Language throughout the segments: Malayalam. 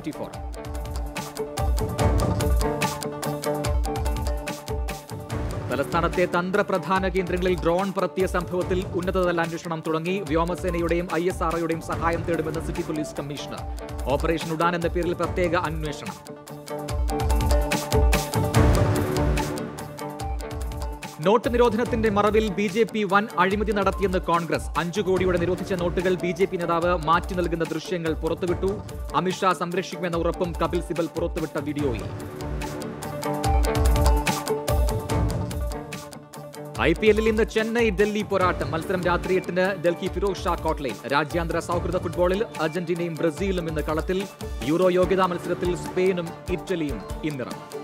Twenty four. തലസ്ഥാനത്തെ തന്ത്രപ്രധാന കേന്ദ്രങ്ങളിൽ ഡ്രോൺ പറത്തിയ സംഭവത്തിൽ ഉന്നതതല അന്വേഷണം തുടങ്ങി. വ്യോമസേനയുടെയും ഐ എസ് ആർഒയുടെയും സഹായം തേടുമെന്ന് city police commissioner. Operation Udan എന്ന പേരിൽ പ്രത്യേക അന്വേഷണം. നോട്ട് നിരോധനത്തിന്റെ മറവിൽ ബി ജെ പി വൻ അഴിമതി നടത്തിയെന്ന് കോൺഗ്രസ്. അഞ്ചു കോടിയുടെ നിരോധിച്ച നോട്ടുകൾ ബി ജെ പി നേതാവ് മാറ്റി നൽകുന്ന ദൃശ്യങ്ങൾ പുറത്തുവിട്ടു. അമിത്ഷാ സംരക്ഷിക്കുമെന്ന ഉറപ്പും കപിൽ സിബൽ പുറത്തുവിട്ട വീഡിയോയിൽ. ഐ പി എല്ലിൽ ഇന്ന് ചെന്നൈ ഡൽഹി പോരാട്ടം. മത്സരം രാത്രി എട്ടിന് ഡൽഹി ഫിറോസ് ഷാ കോട്ട്ലയിൽ. രാജ്യാന്തര സൗഹൃദ ഫുട്ബോളിൽ അർജന്റീനയും ബ്രസീലും ഇന്ന് കളത്തിൽ യൂറോ യോഗ്യതാ മത്സരത്തിൽ സ്പെയിനും ഇറ്റലിയും ഇന്നിറങ്ങും.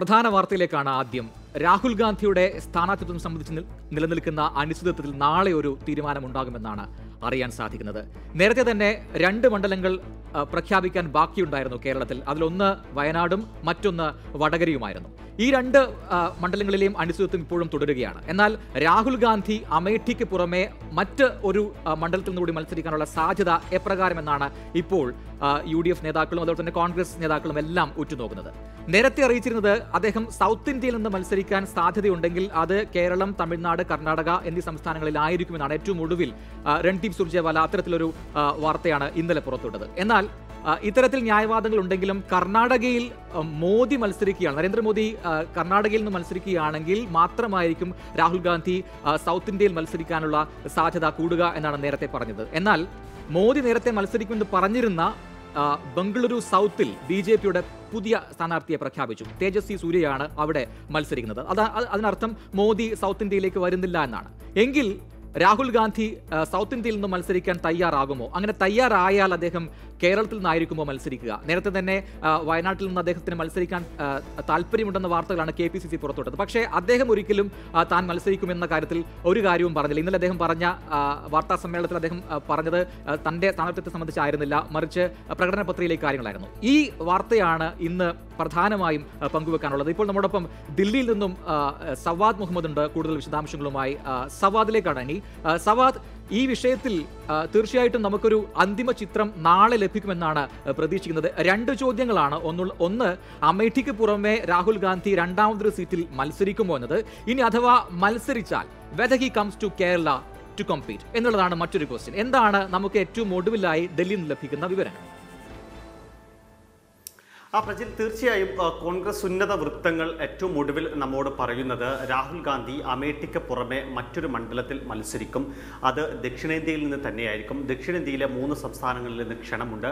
പ്രധാന വാർത്തയിലേക്കാണ് ആദ്യം. രാഹുൽ ഗാന്ധിയുടെ സ്ഥാനാർത്ഥിത്വം സംബന്ധിച്ച് നിലനിൽക്കുന്ന അനിശ്ചിതത്വത്തിൽ നാളെ ഒരു തീരുമാനമുണ്ടാകുമെന്നാണ് അറിയാൻ സാധിക്കുന്നത്. നേരത്തെ തന്നെ രണ്ട് മണ്ഡലങ്ങൾ പ്രഖ്യാപിക്കാൻ ബാക്കിയുണ്ടായിരുന്നു കേരളത്തിൽ. അതിലൊന്ന് വയനാടും മറ്റൊന്ന് വടകരയുമായിരുന്നു. ഈ രണ്ട് മണ്ഡലങ്ങളിലെയും അനിശ്ചിതത്വം ഇപ്പോഴും തുടരുകയാണ്. എന്നാൽ രാഹുൽ ഗാന്ധി അമേഠിക്ക് പുറമെ മറ്റ് ഒരു മണ്ഡലത്തിൽ നിന്നുകൂടി മത്സരിക്കാനുള്ള സാധ്യത എപ്രകാരമെന്നാണ് ഇപ്പോൾ യു ഡി എഫ് നേതാക്കളും അതുപോലെ തന്നെ കോൺഗ്രസ് നേതാക്കളും എല്ലാം ഉറ്റുനോക്കുന്നത്. നേരത്തെ അറിയിച്ചിരുന്നത് അദ്ദേഹം സൗത്ത് ഇന്ത്യയിൽ നിന്ന് മത്സരിക്കാൻ സാധ്യതയുണ്ടെങ്കിൽ അത് കേരളം തമിഴ്നാട് കർണാടക എന്നീ സംസ്ഥാനങ്ങളിലായിരിക്കുമെന്നാണ് ഏറ്റവും ഒടുവിൽ രൺദീപ് സുർജേവാല അത്തരത്തിലൊരു വാർത്തയാണ് ഇന്നലെ പുറത്തുവിട്ടത്. എന്നാൽ ഇത്തരത്തിൽ ന്യായവാദങ്ങൾ ഉണ്ടെങ്കിലും കർണാടകയിൽ മോദി മത്സരിക്കുകയാണ്. നരേന്ദ്രമോദി കർണാടകയിൽ നിന്ന് മത്സരിക്കുകയാണെങ്കിൽ മാത്രമായിരിക്കും രാഹുൽ ഗാന്ധി സൗത്ത് ഇന്ത്യയിൽ മത്സരിക്കാനുള്ള സാധ്യത കൂടുക എന്നാണ് നേരത്തെ പറഞ്ഞത്. എന്നാൽ മോദി നേരത്തെ മത്സരിക്കുമെന്ന് പറഞ്ഞിരുന്ന ബംഗളൂരു സൗത്തിൽ ബി ജെ പിയുടെ പുതിയ സ്ഥാനാർത്ഥിയെ പ്രഖ്യാപിച്ചു. തേജസ്വി സൂര്യയാണ് അവിടെ മത്സരിക്കുന്നത്. അത് അതിനർത്ഥം മോദി സൗത്ത് ഇന്ത്യയിലേക്ക് വരുന്നില്ല എന്നാണ്. എങ്കിൽ രാഹുൽ ഗാന്ധി സൗത്ത് ഇന്ത്യയിൽ നിന്ന് മത്സരിക്കാൻ തയ്യാറാകുമോ? അങ്ങനെ തയ്യാറായാൽ അദ്ദേഹം കേരളത്തിൽ നിന്നായിരിക്കുമോ മത്സരിക്കുക? നേരത്തെ തന്നെ വയനാട്ടിൽ നിന്ന് അദ്ദേഹത്തിന് മത്സരിക്കാൻ താല്പര്യമുണ്ടെന്ന വാർത്തകളാണ് കെ പി സി സി പുറത്തുവിട്ടത്. പക്ഷേ അദ്ദേഹം ഒരിക്കലും താൻ മത്സരിക്കുമെന്ന കാര്യത്തിൽ ഒരു കാര്യവും പറഞ്ഞില്ല. ഇന്നലെ അദ്ദേഹം പറഞ്ഞ വാർത്താ സമ്മേളനത്തിൽ അദ്ദേഹം പറഞ്ഞത് തന്റെ സ്ഥാനാർത്ഥിത്വത്തെ സംബന്ധിച്ചായിരുന്നില്ല മറിച്ച് പ്രകടന പത്രികയിലേക്ക് കാര്യങ്ങളായിരുന്നു. ഈ വാർത്തയാണ് ഇന്ന് പ്രധാനമായും പങ്കുവെക്കാനുള്ളത്. ഇപ്പോൾ നമ്മോടൊപ്പം ദില്ലിയിൽ നിന്നും സവാദ് മുഹമ്മദ് ഉണ്ട്. കൂടുതൽ വിശദാംശങ്ങളുമായി സവാദിലേക്കാണ്. ഇനി സവാദ് ഈ വിഷയത്തിൽ തീർച്ചയായിട്ടും നമുക്കൊരു അന്തിമ ചിത്രം നാളെ ലഭിക്കുമെന്നാണ് പ്രതീക്ഷിക്കുന്നത്. രണ്ട് ചോദ്യങ്ങളാണ്. ഒന്ന് ഒന്ന് അമേഠിക്ക് പുറമെ രാഹുൽ ഗാന്ധി രണ്ടാമതൊരു സീറ്റിൽ മത്സരിക്കുമോ എന്നത്? ഇനി അഥവാ മത്സരിച്ചാൽ whether he comes to Kerala to compete എന്നുള്ളതാണ് മറ്റൊരു ക്വസ്റ്റ്യൻ എന്താണ് നമുക്ക് ഏറ്റവും ഒടുവിലായി ഡൽഹിയിൽ നിന്ന് ലഭിക്കുന്ന വിവരങ്ങൾ? ആ പ്രജിൽ തീർച്ചയായും കോൺഗ്രസ് ഉന്നത വൃത്തങ്ങൾ ഏറ്റവും ഒടുവിൽ നമ്മോട് പറയുന്നത് രാഹുൽ ഗാന്ധി അമേഠിക്ക് പുറമെ മറ്റൊരു മണ്ഡലത്തിൽ മത്സരിക്കും. അത് ദക്ഷിണേന്ത്യയിൽ നിന്ന് തന്നെയായിരിക്കും. ദക്ഷിണേന്ത്യയിലെ മൂന്ന് സംസ്ഥാനങ്ങളിൽ നിന്ന് ക്ഷണമുണ്ട്.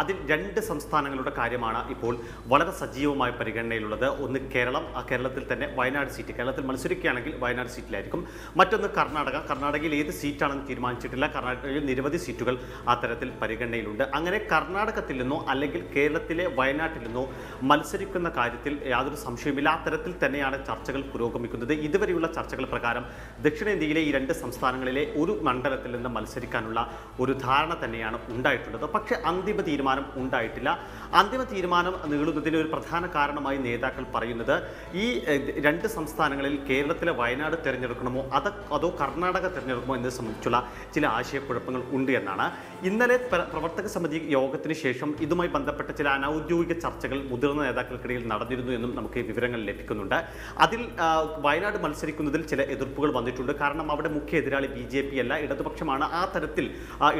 അതിൽ രണ്ട് സംസ്ഥാനങ്ങളുടെ കാര്യമാണ് ഇപ്പോൾ വളരെ സജീവമായ പരിഗണനയിലുള്ളത്. ഒന്ന് കേരളം ആ കേരളത്തിൽ തന്നെ വയനാട് സീറ്റ്. കേരളത്തിൽ മത്സരിക്കുകയാണെങ്കിൽ വയനാട് സീറ്റിലായിരിക്കും. മറ്റൊന്ന് കർണാടക. കർണാടകയിൽ ഏത് സീറ്റാണെന്ന് തീരുമാനിച്ചിട്ടില്ല. കർണാടകയിൽ നിരവധി സീറ്റുകൾ അത്തരത്തിൽ തരത്തിൽ പരിഗണനയിലുണ്ട്. അങ്ങനെ കർണാടകത്തിൽ നിന്നോ അല്ലെങ്കിൽ കേരളത്തിലെ വയനാട്ടിൽ നിന്നോ മത്സരിക്കുന്ന കാര്യത്തിൽ യാതൊരു സംശയമില്ല അത്തരത്തിൽ തരത്തിൽ തന്നെയാണ് ചർച്ചകൾ പുരോഗമിക്കുന്നത്. ഇതുവരെയുള്ള ചർച്ചകൾ പ്രകാരം ദക്ഷിണേന്ത്യയിലെ ഈ രണ്ട് സംസ്ഥാനങ്ങളിലെ ഒരു മണ്ഡലത്തിൽ നിന്ന് മത്സരിക്കാനുള്ള ഒരു ധാരണ തന്നെയാണ് ഉണ്ടായിട്ടുള്ളത്. പക്ഷേ അന്തിമ തീരുമാനം ഉണ്ടായിട്ടില്ല. അന്തിമ തീരുമാനം നീളുന്നതിന് ഒരു പ്രധാന കാരണമായി നേതാക്കൾ പറയുന്നത് ഈ രണ്ട് സംസ്ഥാനങ്ങളിൽ കേരളത്തിലെ വയനാട് തിരഞ്ഞെടുക്കണമോ അത് അതോ കർണാടക തിരഞ്ഞെടുക്കണമോ എന്നത് സംബന്ധിച്ചുള്ള ചില ആശയക്കുഴപ്പങ്ങൾ ഉണ്ട് എന്നാണ്. ഇന്നലെ പ്രവർത്തക സമിതി യോഗത്തിന് ശേഷം ഇതുമായി ബന്ധപ്പെട്ട ചില അനൗദ്യോഗിക ചർച്ചകൾ മുതിർന്ന നേതാക്കൾക്കിടയിൽ നടന്നിരുന്നു എന്നും നമുക്ക് വിവരങ്ങൾ ലഭിക്കുന്നുണ്ട്. അതിൽ വയനാട് മത്സരിക്കുന്നതിൽ ചില എതിർപ്പുകൾ വന്നിട്ടുണ്ട്. കാരണം അവിടെ മുഖ്യ എതിരാളി ബി ജെ പി അല്ല ഇടതുപക്ഷമാണ്. ആ തരത്തിൽ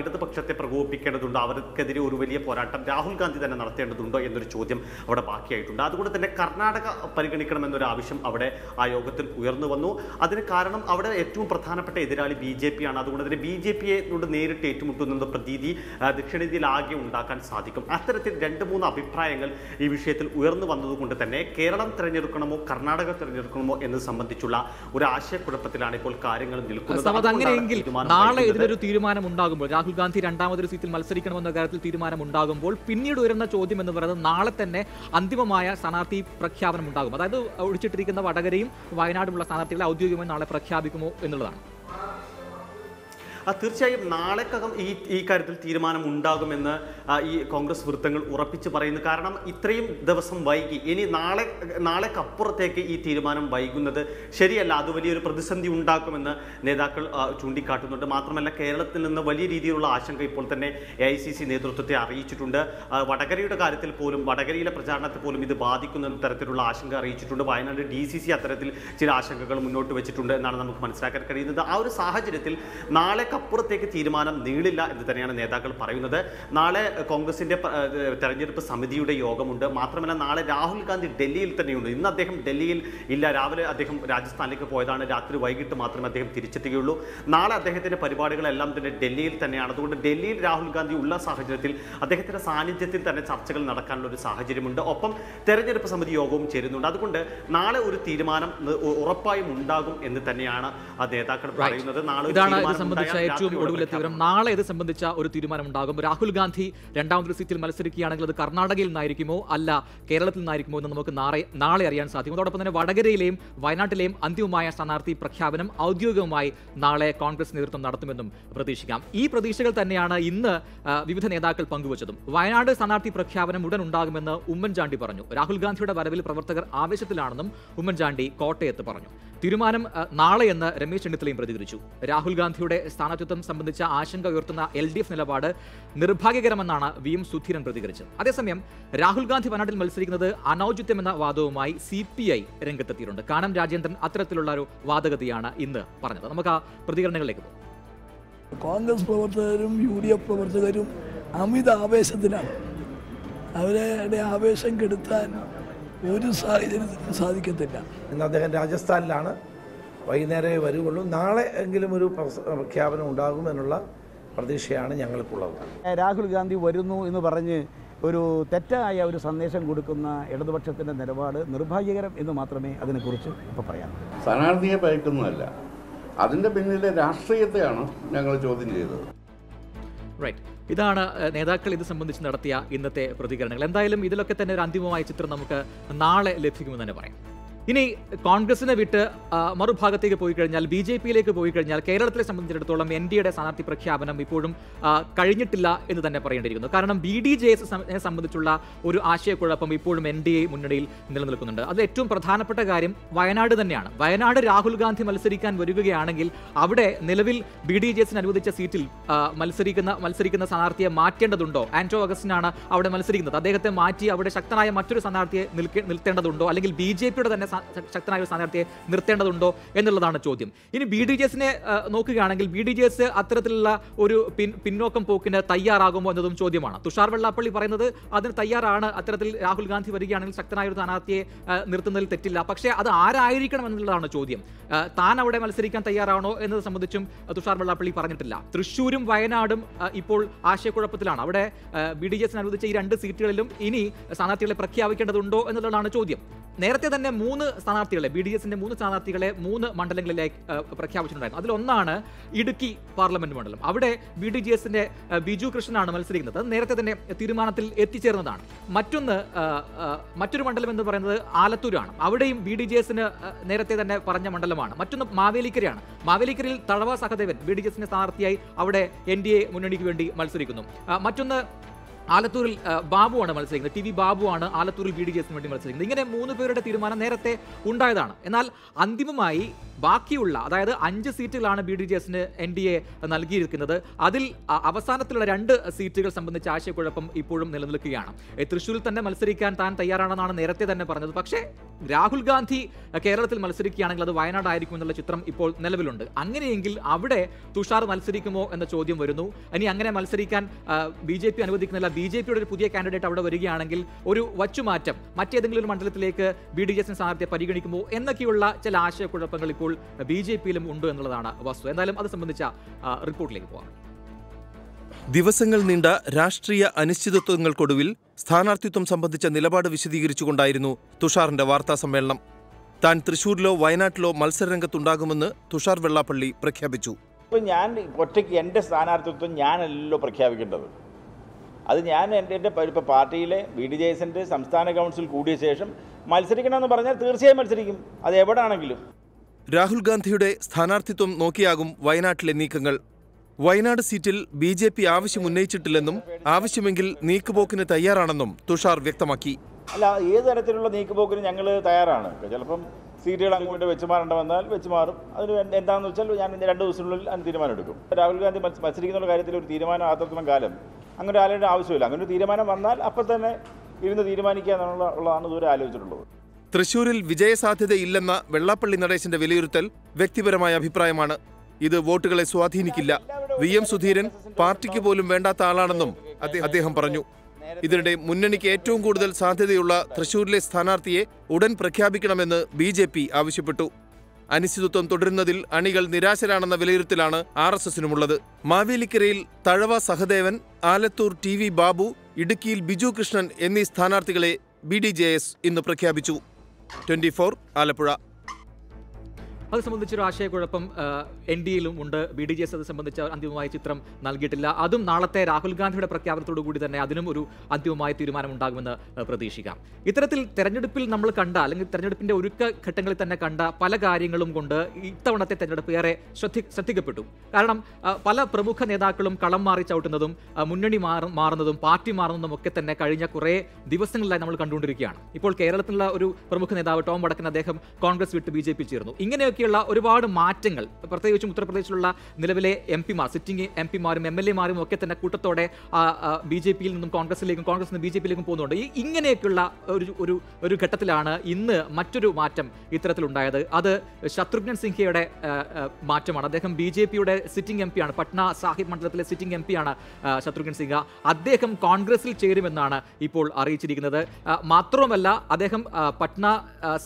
ഇടതുപക്ഷത്തെ പ്രകോപിപ്പിക്കേണ്ടതുണ്ട്. അവർക്കെതിരെ ഒരു വലിയ പോരാട്ടം രാഹുൽ ഗാന്ധി തന്നെ നടത്തേണ്ടതുണ്ടോ എന്നൊരു ചോദ്യം അവിടെ ബാക്കിയായിട്ടുണ്ട്. അതുകൊണ്ട് തന്നെ കർണാടക പരിഗണിക്കണമെന്നൊരു ആവശ്യം അവിടെ ആ യോഗത്തിൽ ഉയർന്നു വന്നു. അതിന് കാരണം അവിടെ ഏറ്റവും പ്രധാനപ്പെട്ട എതിരാളി ബി ജെ പി ആണ് അതുകൊണ്ട് തന്നെ ബി ജെ പിയെ കൊണ്ട് നേരിട്ട് ഏറ്റുമുട്ടുന്ന പ്രതീതി ദക്ഷിണേന്ത്യയിലാകെ ദക്ഷിണേന്ത്യയിൽ ആകെ ഉണ്ടാക്കാൻ സാധിക്കും. അത്തരത്തിൽ രണ്ട് മൂന്ന് അഭിപ്രായങ്ങൾ ഈ വിഷയത്തിൽ ഉയർന്നു വന്നതുകൊണ്ട് തന്നെ കേരളം തിരഞ്ഞെടുക്കണമോ കർണാടക തിരഞ്ഞെടുക്കണമോ എന്നത് സംബന്ധിച്ചുള്ള ഒരു ആശയക്കുഴപ്പത്തിലാണ് ഇപ്പോൾ കാര്യങ്ങൾ നിൽക്കുന്നത്. അങ്ങനെയെങ്കിൽ നാളെ ഇതിനൊരു തീരുമാനം ഉണ്ടാകുമ്പോൾ രാഹുൽ ഗാന്ധി രണ്ടാമതൊരു സീറ്റിൽ മത്സരിക്കണമെന്ന കാര്യത്തിൽ തീരുമാനം ഉണ്ടാകുമ്പോൾ പിന്നീട് ഉയരുന്ന ചോദ്യം എന്ന് പറയുന്നത് നാളെ തന്നെ അന്തിമമായ സ്ഥാനാർത്ഥി പ്രഖ്യാപനം ഉണ്ടാകും അതായത് ഒഴിച്ചിട്ടിരിക്കുന്ന വടകരയും വയനാടുമുള്ള സ്ഥാനാർത്ഥികളെ ഔദ്യോഗികമായി നാളെ പ്രഖ്യാപിക്കുമോ എന്നുള്ളതാണ്. തീർച്ചയായും നാളെക്കകം ഈ ഈ കാര്യത്തിൽ തീരുമാനം ഉണ്ടാകുമെന്ന് ഈ കോൺഗ്രസ് വൃത്തങ്ങൾ ഉറപ്പിച്ച് പറയുന്നു. കാരണം ഇത്രയും ദിവസം വൈകി ഇനി നാളെ നാളേക്കപ്പുറത്തേക്ക് ഈ തീരുമാനം വൈകുന്നത് ശരിയല്ല. അത് വലിയൊരു പ്രതിസന്ധി ഉണ്ടാക്കുമെന്ന് നേതാക്കൾ ചൂണ്ടിക്കാട്ടുന്നുണ്ട്. മാത്രമല്ല കേരളത്തിൽ നിന്ന് വലിയ രീതിയിലുള്ള ആശങ്ക ഇപ്പോൾ തന്നെ എ ഐ സി സി നേതൃത്വത്തെ അറിയിച്ചിട്ടുണ്ട്. വടകരയുടെ കാര്യത്തിൽ പോലും വടകരയിലെ പ്രചാരണത്തെ പോലും ഇത് ബാധിക്കുന്ന തരത്തിലുള്ള ആശങ്ക അറിയിച്ചിട്ടുണ്ട്. വയനാട് ഡി സി സി അത്തരത്തിൽ ചില ആശങ്കകൾ മുന്നോട്ട് വെച്ചിട്ടുണ്ട് എന്നാണ് നമുക്ക് മനസ്സിലാക്കാൻ കഴിയുന്നത്. ആ ഒരു സാഹചര്യത്തിൽ നാളേക്കപ്പുറത്തേക്ക് തീരുമാനം നീളില്ല എന്ന് തന്നെയാണ് നേതാക്കൾ പറയുന്നത്. നാളെ കോൺഗ്രസിന്റെ തെരഞ്ഞെടുപ്പ് സമിതിയുടെ യോഗമുണ്ട്. മാത്രമല്ല നാളെ രാഹുൽ ഗാന്ധി ഡൽഹിയിൽ തന്നെയുണ്ട്. ഇന്ന് അദ്ദേഹം ഡൽഹിയിൽ ഇല്ല. രാവിലെ അദ്ദേഹം രാജസ്ഥാനിലേക്ക് പോയതാണ്. രാത്രി വൈകിട്ട് മാത്രമേ അദ്ദേഹം തിരിച്ചെത്തുകയുള്ളൂ. നാളെ അദ്ദേഹത്തിന്റെ പരിപാടികളെല്ലാം തന്നെ ഡൽഹിയിൽ തന്നെയാണ്. അതുകൊണ്ട് ഡൽഹിയിൽ രാഹുൽ ഗാന്ധി ഉള്ള സാഹചര്യത്തിൽ അദ്ദേഹത്തിന്റെ സാന്നിധ്യത്തിൽ തന്നെ ചർച്ചകൾ നടക്കാനുള്ള ഒരു സാഹചര്യമുണ്ട്. ഒപ്പം തെരഞ്ഞെടുപ്പ് സമിതി യോഗവും ചേരുന്നുണ്ട്. അതുകൊണ്ട് നാളെ ഒരു തീരുമാനം ഉറപ്പായും ഉണ്ടാകും എന്ന് തന്നെയാണ് ആ നേതാക്കൾ പറയുന്നത്. നാളെ ഏറ്റവും ഒടുവിലെ ഒടുവിലത്തെ വിവരം നാളെ ഇത് സംബന്ധിച്ച ഒരു തീരുമാനമുണ്ടാകും. രാഹുൽ ഗാന്ധി രണ്ടാമതൊരു സീറ്റിൽ മത്സരിക്കുകയാണെങ്കിൽ അത് കർണാടകയിൽ നിന്നായിരിക്കുമോ അല്ല കേരളത്തിൽ നിന്നായിരിക്കുമോ എന്ന് നമുക്ക് നാളെ നാളെ അറിയാൻ സാധിക്കും. അതോടൊപ്പം തന്നെ വടകരയിലെയും വയനാട്ടിലെയും അന്തിമമായ സ്ഥാനാർത്ഥി പ്രഖ്യാപനം ഔദ്യോഗികമായി നാളെ കോൺഗ്രസ് നേതൃത്വം നടത്തുമെന്നും പ്രതീക്ഷിക്കാം. ഈ പ്രതീക്ഷകൾ തന്നെയാണ് ഇന്ന് വിവിധ നേതാക്കൾ പങ്കുവച്ചതും. വയനാട് സ്ഥാനാർത്ഥി പ്രഖ്യാപനം ഉടൻ ഉണ്ടാകുമെന്ന് ഉമ്മൻചാണ്ടി പറഞ്ഞു. രാഹുൽ ഗാന്ധിയുടെ വരവിൽ പ്രവർത്തകർ ആവേശത്തിലാണെന്നും ഉമ്മൻചാണ്ടി കോട്ടയത്ത് പറഞ്ഞു. തീരുമാനം നാളെ നാളെയെന്ന് രമേശ് ചെന്നിത്തലയും പ്രതികരിച്ചു. രാഹുൽ ഗാന്ധിയുടെ സ്ഥാനാർത്ഥിത്വം സംബന്ധിച്ച ആശങ്ക ഉയർത്തുന്ന എൽ ഡി എഫ് നിലപാട് നിർഭാഗ്യകരമെന്നാണ് വി എം സുധീരൻ പ്രതികരിച്ചത്. അതേസമയം രാഹുൽ ഗാന്ധി വയനാട്ടിൽ മത്സരിക്കുന്നത് അനൌചിത്യമെന്ന വാദവുമായി സി പി ഐ രംഗത്തെത്തിയിട്ടുണ്ട്. കാനം രാജേന്ദ്രൻ അത്തരത്തിലുള്ള ഒരു വാദഗതിയാണ് ഇന്ന് പറഞ്ഞത്. നമുക്ക് ആ പ്രതികരണങ്ങളിലേക്ക് പോകാം. കോൺഗ്രസ് പ്രവർത്തകരും യു ഡി എഫ് പ്രവർത്തകരും അമിത ആവേശത്തിലാണ്. അവരുടെ ആവേശം കെടുത്താൻ ഒരു സാഹചര്യത്തിലും സാധിക്കത്തില്ല. ഇന്ന് അദ്ദേഹം രാജസ്ഥാനിലാണ്. വൈകുന്നേരമേ വരുവുള്ളൂ. നാളെ എങ്കിലും ഒരു പ്രഖ്യാപനം പ്രഖ്യാപനം ഉണ്ടാകുമെന്നുള്ള പ്രതീക്ഷയാണ് ഞങ്ങൾക്കുള്ളത്. രാഹുൽ ഗാന്ധി വരുന്നു എന്ന് പറഞ്ഞ് ഒരു തെറ്റായ ഒരു സന്ദേശം കൊടുക്കുന്ന ഇടതുപക്ഷത്തിന്റെ നിലപാട് നിർഭാഗ്യകരം എന്ന് മാത്രമേ അതിനെക്കുറിച്ച് ഇപ്പോൾ പറയാൻ സ്ഥാനാർത്ഥിയെ ഭയക്കുന്നതല്ല. അതിന്റെ പിന്നിലെ രാഷ്ട്രീയത്തെയാണ് ഞങ്ങൾ ചോദ്യം ചെയ്തത്. റൈറ്റ് ഇതാണ് നേതാക്കൾ ഇത് സംബന്ധിച്ച് നടത്തിയ ഇന്നത്തെ പ്രതികരണങ്ങൾ. എന്തായാലും ഇതിലൊക്കെ തന്നെ ഒരു അന്തിമമായ ചിത്രം നമുക്ക് നാളെ ലഭിക്കുമെന്ന് തന്നെ പറയാം. ഇനി കോൺഗ്രസിനെ വിട്ട് മറുഭാഗത്തേക്ക് പോയി കഴിഞ്ഞാൽ ബി ജെ പിയിലേക്ക് പോയി കഴിഞ്ഞാൽ കേരളത്തിലെ സംബന്ധിച്ചിടത്തോളം എൻ ഡി എയുടെ സ്ഥാനാർത്ഥി പ്രഖ്യാപനം ഇപ്പോഴും കഴിഞ്ഞിട്ടില്ല എന്ന് തന്നെ പറയേണ്ടിയിരിക്കുന്നു. കാരണം ബി ഡി ജെ സംബന്ധിച്ചുള്ള ഒരു ആശയക്കുഴപ്പം ഇപ്പോഴും എൻ ഡി എ മുന്നണിയിൽ നിലനിൽക്കുന്നുണ്ട്. അത് ഏറ്റവും പ്രധാനപ്പെട്ട കാര്യം വയനാട് തന്നെയാണ്. വയനാട് രാഹുൽ ഗാന്ധി മത്സരിക്കാൻ വരികയാണെങ്കിൽ അവിടെ നിലവിൽ ബി ഡി ജെ എസിന് അനുവദിച്ച സീറ്റിൽ മത്സരിക്കുന്ന മത്സരിക്കുന്ന സ്ഥാനാർത്ഥിയെ മാറ്റേണ്ടതുണ്ടോ? ആന്റോ അഗസ്റ്റിനാണ് അവിടെ മത്സരിക്കുന്നത്. അദ്ദേഹത്തെ മാറ്റി അവിടെ ശക്തനായ മറ്റൊരു സ്ഥാനാർത്ഥിയെ നിൽക്കേ നിർത്തേണ്ടതുണ്ടോ അല്ലെങ്കിൽ ബി ജെ പിയുടെ തന്നെ ശക്തനായ ഒരു സ്ഥാനാർത്ഥിയെ നിർത്തേണ്ടതുണ്ടോ എന്നുള്ളതാണ് ചോദ്യം. ഇനി ബി ഡി ജെ എസിനെ നോക്കുകയാണെങ്കിൽ ബി ഡി ജെ എസ് അത്തരത്തിലുള്ള ഒരു പിൻ പിന്നോക്കം പോക്കിന് തയ്യാറാകുമോ എന്നതും ചോദ്യമാണ്. തുഷാർ വെള്ളാപ്പള്ളി പറയുന്നത് അതിന് തയ്യാറാണ്. അത്തരത്തിൽ രാഹുൽ ഗാന്ധി വരികയാണെങ്കിൽ ശക്തനായ ഒരു സ്ഥാനാർത്ഥിയെ നിർത്തുന്നതിൽ തെറ്റില്ല. പക്ഷേ അത് ആരായിരിക്കണം എന്നുള്ളതാണ് ചോദ്യം. താൻ അവിടെ മത്സരിക്കാൻ തയ്യാറാണോ എന്നത് സംബന്ധിച്ചും തുഷാർ വെള്ളാപ്പള്ളി പറഞ്ഞിട്ടില്ല. തൃശ്ശൂരും വയനാടും ഇപ്പോൾ ആശയക്കുഴപ്പത്തിലാണ്. അവിടെ ബി ഡി ജെ എസിന് അനുവദിച്ച ഈ രണ്ട് സീറ്റുകളിലും ഇനി സ്ഥാനാർത്ഥികളെ പ്രഖ്യാപിക്കേണ്ടതുണ്ടോ എന്നുള്ളതാണ് ചോദ്യം. നേരത്തെ തന്നെ മൂന്ന് സ്ഥാനാർത്ഥികളെ ബി ഡി എസിന്റെ മൂന്ന് സ്ഥാനാർത്ഥികളെ മൂന്ന് മണ്ഡലങ്ങളിലേക്ക് പ്രഖ്യാപിച്ചിട്ടുണ്ടായിരുന്നു. അതിലൊന്നാണ് ഇടുക്കി പാർലമെന്റ് മണ്ഡലം. അവിടെ ബി ഡി ജി എസിന്റെ ബിജു കൃഷ്ണനാണ് മത്സരിക്കുന്നത്. നേരത്തെ തന്നെ തീരുമാനത്തിൽ എത്തിച്ചേർന്നതാണ്. മറ്റൊന്ന് മറ്റൊരു മണ്ഡലം എന്ന് പറയുന്നത് ആലത്തൂരാണ്. അവിടെയും ബി ഡി ജി എസിന് നേരത്തെ തന്നെ പറഞ്ഞ മണ്ഡലമാണ്. മറ്റൊന്ന് മാവേലിക്കരയാണ്. മാവേലിക്കരയിൽ Thazhava Sahadevan B D J എസിന്റെ സ്ഥാനാർത്ഥിയായി അവിടെ എൻ ഡി എ മുന്നണിക്ക് വേണ്ടി മത്സരിക്കുന്നു. മറ്റൊന്ന് ആലത്തൂരിൽ ബാബുവാണ് മത്സരിക്കുന്നത്. ടി വി ബാബുവാണ് ആലത്തൂരിൽ ബി ഡി ജി എസിന് വേണ്ടി മത്സരിക്കുന്നത്. ഇങ്ങനെ മൂന്ന് പേരുടെ തീരുമാനം നേരത്തെ ഉണ്ടായതാണ്. എന്നാൽ അന്തിമമായി ബാക്കിയുള്ള അതായത് അഞ്ച് സീറ്റുകളാണ് ബി ഡി ജി എസിന് എൻ ഡി എ നൽകിയിരിക്കുന്നത്. അതിൽ അവസാനത്തിലുള്ള രണ്ട് സീറ്റുകൾ സംബന്ധിച്ച ആശയക്കുഴപ്പം ഇപ്പോഴും നിലനിൽക്കുകയാണ്. തൃശ്ശൂരിൽ തന്നെ മത്സരിക്കാൻ താൻ തയ്യാറാണെന്നാണ് നേരത്തെ തന്നെ പറഞ്ഞത്. പക്ഷേ രാഹുൽ ഗാന്ധി കേരളത്തിൽ മത്സരിക്കുകയാണെങ്കിൽ അത് വയനാടായിരിക്കും എന്നുള്ള ചിത്രം ഇപ്പോൾ നിലവിലുണ്ട്. അങ്ങനെയെങ്കിൽ അവിടെ തുഷാർ മത്സരിക്കുമോ എന്ന ചോദ്യം വരുന്നു. ഇനി അങ്ങനെ മത്സരിക്കാൻ ബി ജെ പി അനുവദിക്കുന്നില്ല. ബി ജെ പിയുടെ ഒരു പുതിയ കാൻഡിഡേറ്റ് അവിടെ വരികയാണെങ്കിൽ ഒരു വച്ചുമാറ്റം മറ്റേതെങ്കിലും ഒരു മണ്ഡലത്തിലേക്ക് ബി ഡി ജെ എസിന് സ്ഥാനാർത്ഥിയെ പരിഗണിക്കുമോ എന്നൊക്കെയുള്ള ചില ആശയക്കുഴപ്പങ്ങൾ ഇപ്പോൾ ബി ജെ പിയിലും ഉണ്ട് എന്നുള്ളതാണ് വസ്തു എന്തായാലും അത് സംബന്ധിച്ച റിപ്പോർട്ടിലേക്ക് പോകാം. ദിവസങ്ങൾ നീണ്ട രാഷ്ട്രീയ അനിശ്ചിതത്വങ്ങൾക്കൊടുവിൽ സ്ഥാനാർത്ഥിത്വം സംബന്ധിച്ച നിലപാട് വിശദീകരിച്ചുകൊണ്ടായിരുന്നു തുഷാറിന്റെ വാർത്താ സമ്മേളനം. താൻ തൃശൂരിലോ വയനാട്ടിലോ മത്സരരംഗത്തുണ്ടാകുമെന്ന് തുഷാർ വെള്ളാപ്പള്ളി പ്രഖ്യാപിച്ചു. ഇപ്പം ഞാൻ ഒറ്റയ്ക്ക് എന്റെ സ്ഥാനാർത്ഥിത്വം ഞാനല്ലല്ലോ പ്രഖ്യാപിക്കേണ്ടത്. അത് ഞാൻ എന്റെ എന്റെ ഇപ്പോൾ പാർട്ടിയിലെ ബി ഡി. ജെ എസിന്റെ സംസ്ഥാന കൗൺസിൽ കൂടിയ ശേഷം മത്സരിക്കണമെന്ന് പറഞ്ഞാൽ തീർച്ചയായും മത്സരിക്കും. അത് എവിടെ ആണെങ്കിലും രാഹുൽ ഗാന്ധിയുടെ സ്ഥാനാർത്ഥിത്വം നോക്കിയാകും വയനാട്ടിലെ നീക്കങ്ങൾ. വയനാട് സീറ്റിൽ ബി ജെ പി ആവശ്യം ഉന്നയിച്ചിട്ടില്ലെന്നും ആവശ്യമെങ്കിൽ നീക്കുപോക്കിന് തയ്യാറാണെന്നും തുഷാർ വ്യക്തമാക്കി. അല്ല ഏത് തരത്തിലുള്ള നീക്കുപോക്കിന് ഞങ്ങൾ തയ്യാറാണ്? ചിലപ്പം സീറ്റുകൾ അങ്ങോട്ട് വെച്ച് മാറേണ്ട വന്നാൽ വെച്ച് മാറും അതിന് എന്ത് എന്താണെന്ന് വെച്ചാൽ ഞാൻ രണ്ട് ദിവസത്തിനുള്ളിൽ അതിന് തീരുമാനം എടുക്കും. രാഹുൽ ഗാന്ധി മത്സരിക്കുന്ന കാര്യത്തിൽ ഒരു തീരുമാനം ആത്രത്തോളം കാലം അങ്ങനെ ആലോചന ആവശ്യമില്ല. അങ്ങനെ ഒരു തീരുമാനം വന്നാൽ അപ്പം തന്നെ ഇരുന്ന് തീരുമാനിക്കുക എന്നുള്ള ഉള്ളതാണ് ഇതുവരെ ആലോചിച്ചിട്ടുള്ളത്. തൃശൂരിൽ വിജയസാധ്യതയില്ലെന്ന വെള്ളാപ്പള്ളി നടേശന്റെ വിലയിരുത്തൽ വ്യക്തിപരമായ അഭിപ്രായമാണ്. ഇത് വോട്ടുകളെ സ്വാധീനിക്കില്ല. വി എം സുധീരൻ പാർട്ടിക്ക് പോലും വേണ്ടാത്ത ആളാണെന്നും അദ്ദേഹം പറഞ്ഞു. ഇതിനിടെ മുന്നണിക്ക് ഏറ്റവും കൂടുതൽ സാധ്യതയുള്ള തൃശൂരിലെ സ്ഥാനാർത്ഥിയെ ഉടൻ പ്രഖ്യാപിക്കണമെന്ന് ബി ജെ പി ആവശ്യപ്പെട്ടു. അനിശ്ചിതത്വം തുടരുന്നതിൽ അണികൾ നിരാശരാണെന്ന വിലയിരുത്തലാണ് ആർ എസ് എസിനുമുള്ളത്. മാവേലിക്കരയിൽ തഴവ സഹദേവൻ ആലത്തൂർ ടി വി ബാബു ഇടുക്കിയിൽ ബിജു കൃഷ്ണൻ എന്നീ സ്ഥാനാർത്ഥികളെ ബി ഡി ജെ എസ് ഇന്ന് പ്രഖ്യാപിച്ചു. ട്വന്റി ഫോർ ആലപ്പുഴ അത് സംബന്ധിച്ചൊരു ആശയക്കുഴപ്പം എൻ ഡി എയിലും ഉണ്ട്. ബി ഡി ജെ എസ് അത് സംബന്ധിച്ച അന്തിമമായ ചിത്രം നൽകിയിട്ടില്ല. അതും നാളത്തെ രാഹുൽ ഗാന്ധിയുടെ പ്രഖ്യാപനത്തോടു കൂടി തന്നെ അതിനും ഒരു അന്തിമമായ തീരുമാനമുണ്ടാകുമെന്ന് പ്രതീക്ഷിക്കാം. ഇത്തരത്തിൽ തെരഞ്ഞെടുപ്പിൽ നമ്മൾ കണ്ട അല്ലെങ്കിൽ തെരഞ്ഞെടുപ്പിന്റെ ഒരുക്ക ഘട്ടങ്ങളിൽ തന്നെ കണ്ട പല കാര്യങ്ങളും കൊണ്ട് ഇത്തവണത്തെ തെരഞ്ഞെടുപ്പ് ഏറെ ശ്രദ്ധി ശ്രദ്ധിക്കപ്പെട്ടു. കാരണം പല പ്രമുഖ നേതാക്കളും കളം മാറി ചവിട്ടുന്നതും മുന്നണി മാറ- മാറുന്നതും പാർട്ടി മാറുന്നതും ഒക്കെ തന്നെ കഴിഞ്ഞ കുറേ ദിവസങ്ങളിലായി നമ്മൾ കണ്ടുകൊണ്ടിരിക്കുകയാണ്. ഇപ്പോൾ കേരളത്തിലുള്ള ഒരു പ്രമുഖ നേതാവ് ടോം വടക്കൻ അദ്ദേഹം കോൺഗ്രസ് വിട്ട് ബി ജെ പി ചേർന്നു. ഇങ്ങനെയൊക്കെയുള്ള ഒരുപാട് മാറ്റങ്ങൾ പ്രത്യേകിച്ചും ഉത്തർപ്രദേശിലുള്ള നിലവിലെ എം പിമാർ സിറ്റിംഗ് എം പിമാരും എം എൽ എമാരും ഒക്കെ തന്നെ കൂട്ടത്തോടെ ബി ജെ പിയിൽ നിന്നും കോൺഗ്രസിലേക്കും കോൺഗ്രസ് നിന്ന് ബി ജെ പിയിലേക്കും പോകുന്നുണ്ട്. ഈ ഇങ്ങനെയൊക്കെയുള്ള ഒരു ഒരു ഒരു ഘട്ടത്തിലാണ് ഇന്ന് മറ്റൊരു മാറ്റം ഇത്തരത്തിലുണ്ടായത്. അത് ശത്രുഘ്നൻ സിൻഹയുടെ മാറ്റമാണ്. അദ്ദേഹം ബി ജെ പിയുടെ സിറ്റിംഗ് എം പിയാണ്. പട്ന സാഹിബ് മണ്ഡലത്തിലെ സിറ്റിംഗ് എം പിയാണ് ശത്രുഘ്നൻ സിൻഹ. അദ്ദേഹം കോൺഗ്രസിൽ ചേരുമെന്നാണ് ഇപ്പോൾ അറിയിച്ചിരിക്കുന്നത്. മാത്രവുമല്ല അദ്ദേഹം പട്ന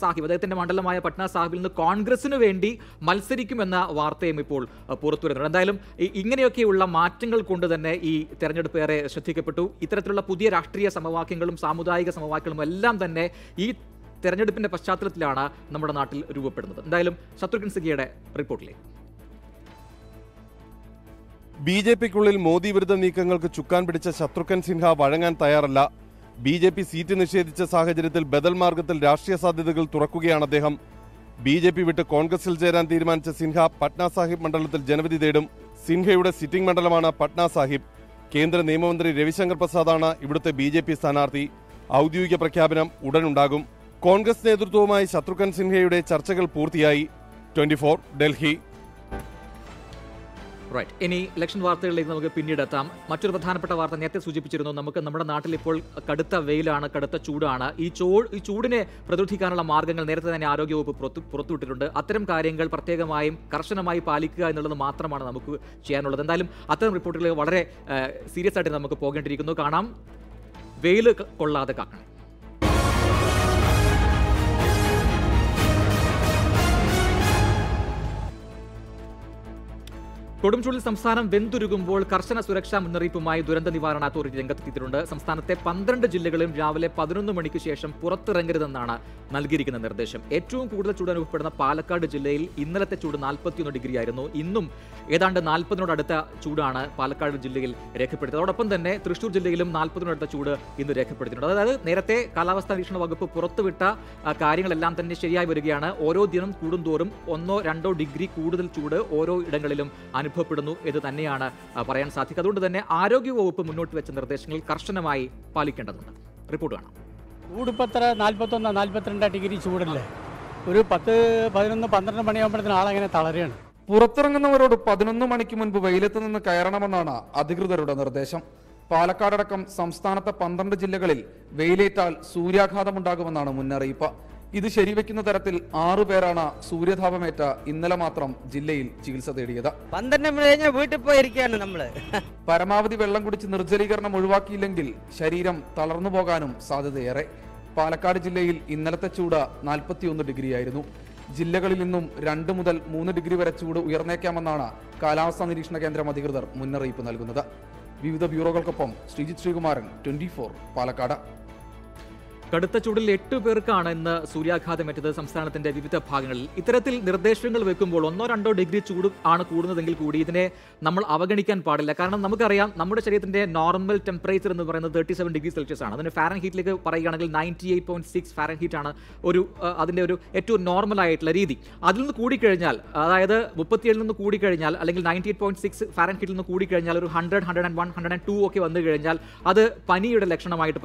സാഹിബ് അദ്ദേഹത്തിന്റെ മണ്ഡലമായ പട്ന സാഹിബിൽ നിന്ന് കോൺഗ്രസിന് വേണ്ടി മത്സരിക്കുമെന്ന വാർത്തയും ഇപ്പോൾ പുറത്തുവരുന്നുണ്ട്. പുറത്തു വരുന്നുണ്ട് എന്തായാലും ഇങ്ങനെയൊക്കെയുള്ള മാറ്റങ്ങൾ കൊണ്ട് തന്നെ ഈ തെരഞ്ഞെടുപ്പ് ഏറെ ശ്രദ്ധിക്കപ്പെട്ടു. ഇത്തരത്തിലുള്ള പുതിയ രാഷ്ട്രീയ സമവാക്യങ്ങളും സാമുദായിക സമവാക്യങ്ങളും എല്ലാം തന്നെ ഈ തെരഞ്ഞെടുപ്പിന്റെ പശ്ചാത്തലത്തിലാണ് നമ്മുടെ നാട്ടിൽ രൂപപ്പെടുന്നത്. എന്തായാലും ശത്രുഘ്ൻ സിഗിയുടെ റിപ്പോർട്ടിലേക്ക്. ബി ജെ പിക്കുള്ളിൽ മോദി വിരുദ്ധ നീക്കങ്ങൾക്ക് ചുക്കാൻ പിടിച്ച ശത്രുഘൻ സിൻഹ വഴങ്ങാൻ തയ്യാറല്ല. ബി ജെ പി സീറ്റ് നിഷേധിച്ച സാഹചര്യത്തിൽ ബദൽ മാർഗത്തിൽ രാഷ്ട്രീയ സാധ്യതകൾ തുറക്കുകയാണ് അദ്ദേഹം. ബി ജെ പി വിട്ട് കോൺഗ്രസിൽ ചേരാൻ തീരുമാനിച്ച സിൻഹ പട്ന സാഹിബ് മണ്ഡലത്തിൽ ജനവിധി തേടും. സിൻഹയുടെ സിറ്റിംഗ് മണ്ഡലമാണ് പട്ന സാഹിബ്. കേന്ദ്ര നിയമമന്ത്രി രവിശങ്കർ പ്രസാദാണ് ഇവിടുത്തെ ബി ജെ പി സ്ഥാനാർത്ഥി. ഔദ്യോഗിക പ്രഖ്യാപനം ഉടനുണ്ടാകും. കോൺഗ്രസ് നേതൃത്വവുമായി ശത്രുഘ്നൻ സിൻഹയുടെ ചർച്ചകൾ പൂർത്തിയായി. ട്വന്റി ഡൽഹി. റൈറ്റ് ഇനി ഇലക്ഷൻ വാർത്തകളിലേക്ക് നമുക്ക് പിന്നീട് എത്താം. മറ്റൊരു പ്രധാനപ്പെട്ട വാർത്ത നേരത്തെ സൂചിപ്പിച്ചിരുന്നു. നമുക്ക് നമ്മുടെ നാട്ടിൽ ഇപ്പോൾ കടുത്ത വെയിലാണ് കടുത്ത ചൂടാണ്. ഈ ചൂ ഈ ചൂടിനെ പ്രതിരോധിക്കാനുള്ള മാർഗങ്ങൾ നേരത്തെ തന്നെ ആരോഗ്യവകുപ്പ് പുറത്തു പുറത്തുവിട്ടിട്ടുണ്ട്. അത്തരം കാര്യങ്ങൾ പ്രത്യേകമായും കർശനമായി പാലിക്കുക എന്നുള്ളത് മാത്രമാണ് നമുക്ക് ചെയ്യാനുള്ളത്. എന്തായാലും അത്തരം റിപ്പോർട്ടുകൾ വളരെ സീരിയസ് ആയിട്ട് നമുക്ക് പോകേണ്ടിയിരിക്കുന്നു. കാണാം. വെയിൽ കൊള്ളാതെ കാക്കണം. കൊടുംചൂടിൽ സംസ്ഥാനം വെന്തുരുകുമ്പോൾ കർശന സുരക്ഷാ മുന്നറിയിപ്പുമായി ദുരന്ത നിവാരണ അതോറിറ്റി രംഗത്തെത്തിയിട്ടുണ്ട്. സംസ്ഥാനത്തെ പന്ത്രണ്ട് ജില്ലകളിലും രാവിലെ പതിനൊന്ന് മണിക്ക് ശേഷം പുറത്തിറങ്ങരുതെന്നാണ് നൽകിയിരിക്കുന്ന നിർദ്ദേശം. ഏറ്റവും കൂടുതൽ ചൂട് അനുഭവപ്പെടുന്ന പാലക്കാട് ജില്ലയിൽ ഇന്നലത്തെ ചൂട് നാൽപ്പത്തിയൊന്ന് ഡിഗ്രി ആയിരുന്നു ഇന്നും ഏതാണ്ട് നാൽപ്പതിനോടടുത്ത ചൂടാണ് പാലക്കാട് ജില്ലയിൽ രേഖപ്പെടുത്തിയത്. അതോടൊപ്പം തന്നെ തൃശൂർ ജില്ലയിലും നാൽപ്പതിനോടടുത്ത ചൂട് ഇന്ന് രേഖപ്പെടുത്തിയിട്ടുണ്ട്. അതായത് നേരത്തെ കാലാവസ്ഥാ നിരീക്ഷണ വകുപ്പ് പുറത്തുവിട്ട കാര്യങ്ങളെല്ലാം തന്നെ ശരിയായി വരികയാണ്. ഓരോ ദിനം കൂടുന്തോറും ഒന്നോ രണ്ടോ ഡിഗ്രി കൂടുതൽ ചൂട് ഓരോ ഇടങ്ങളിലും അനുഭവപ്പെടുന്നു എന്ന് തന്നെയാണ് പറയാൻ സാധിക്കുക. അതുകൊണ്ട് തന്നെ ആരോഗ്യവകുപ്പ് മുന്നോട്ട് വെച്ച നിർദ്ദേശങ്ങൾ കർശനമായി പാലിക്കേണ്ടതുണ്ട്. റിപ്പോർട്ട് കാണാം. ചൂടിപ്പത്ര നാൽപ്പത്തൊന്ന് നാൽപ്പത്തിരണ്ട് ഡിഗ്രി ചൂടല്ലേ? ഒരു പത്ത് പതിനൊന്ന് പന്ത്രണ്ട് മണിയാകുമ്പോഴത്തേന് ആളങ്ങനെ തളരുകയാണ്? പുറത്തിറങ്ങുന്നവരോട് പതിനൊന്ന് മണിക്ക് മുൻപ് വെയിലത്ത് നിന്ന് കയറണമെന്നാണ് അധികൃതരുടെ നിർദ്ദേശം. പാലക്കാടടക്കം സംസ്ഥാനത്തെ പന്ത്രണ്ട് ജില്ലകളിൽ വെയിലേറ്റാൽ സൂര്യാഘാതമുണ്ടാകുമെന്നാണ് മുന്നറിയിപ്പ്. ഇത് ശരിവെക്കുന്ന തരത്തിൽ ആറു പേരാണ് സൂര്യതാപമേറ്റ ഇന്നലെ മാത്രം ജില്ലയിൽ ചികിത്സ തേടിയത്. പന്ത്രണ്ട് മണി കഴിഞ്ഞാൽ വീട്ടിൽ പോയിരിക്കുകയാണ് നമ്മൾ. പരമാവധി വെള്ളം കുടിച്ച് നിർജലീകരണം ഒഴിവാക്കിയില്ലെങ്കിൽ ശരീരം തളർന്നു പോകാനും സാധ്യതയേറെ. പാലക്കാട് ജില്ലയിൽ ഇന്നലത്തെ ചൂട് നാൽപ്പത്തിയൊന്ന് ഡിഗ്രിയായിരുന്നു. ജില്ലകളിൽ നിന്നും രണ്ട് മുതൽ മൂന്ന് ഡിഗ്രി വരെ ചൂട് ഉയർന്നേക്കാമെന്നാണ് കാലാവസ്ഥാ നിരീക്ഷണ കേന്ദ്രം അധികൃതർ മുന്നറിയിപ്പ് നൽകുന്നത്. വിവിധ ബ്യൂറോകൾക്കൊപ്പം ശ്രീജിത് ശ്രീകുമാരൻ ട്വന്റി പാലക്കാട്. കടുത്ത ചൂടിൽ എട്ട് പേർക്കാണ് ഇന്ന് സൂര്യാഘാതമേറ്റത് സംസ്ഥാനത്തിന്റെ വിവിധ ഭാഗങ്ങളിൽ. ഇത്തരത്തിൽ നിർദ്ദേശങ്ങൾ വെക്കുമ്പോൾ ഒന്നോ രണ്ടോ ഡിഗ്രി ചൂട് ആണ് കൂടുന്നതെങ്കിൽ കൂടി ഇതിനെ നമ്മൾ അവഗണിക്കാൻ പാടില്ല. കാരണം നമുക്കറിയാം നമ്മുടെ ശരീരത്തിന്റെ നോർമൽ ടെമ്പറേച്ചർ എന്ന് പറയുന്നത് തേർട്ടി സെവൻ ഡിഗ്രി സെൽഷ്യസ് ആണ്. അതിന് ഫാരൻ ഹീറ്റിലേക്ക് പറയുകയാണെങ്കിൽ ninety eight point six Fahrenheit ആണ് ഒരു അതിന്റെ ഒരു ഏറ്റവും നോർമൽ ആയിട്ടുള്ള രീതി. അതിൽ നിന്ന് കൂടിക്കഴിഞ്ഞാൽ അതായത് മുപ്പത്തിയേഴിൽ നിന്ന് കൂടിക്കഴിഞ്ഞാൽ അല്ലെങ്കിൽ നയന്റി എയ്റ്റ് പോയിന്റ് സിക്സ് ഫാരൻ ഹീറ്റിൽ നിന്ന് കൂടിക്കഴിഞ്ഞാൽ ഒരു hundred hundred and one hundred and two ഒക്കെ വന്നു കഴിഞ്ഞാൽ അത് പനിയുടെ ലക്ഷണമായിട്ട്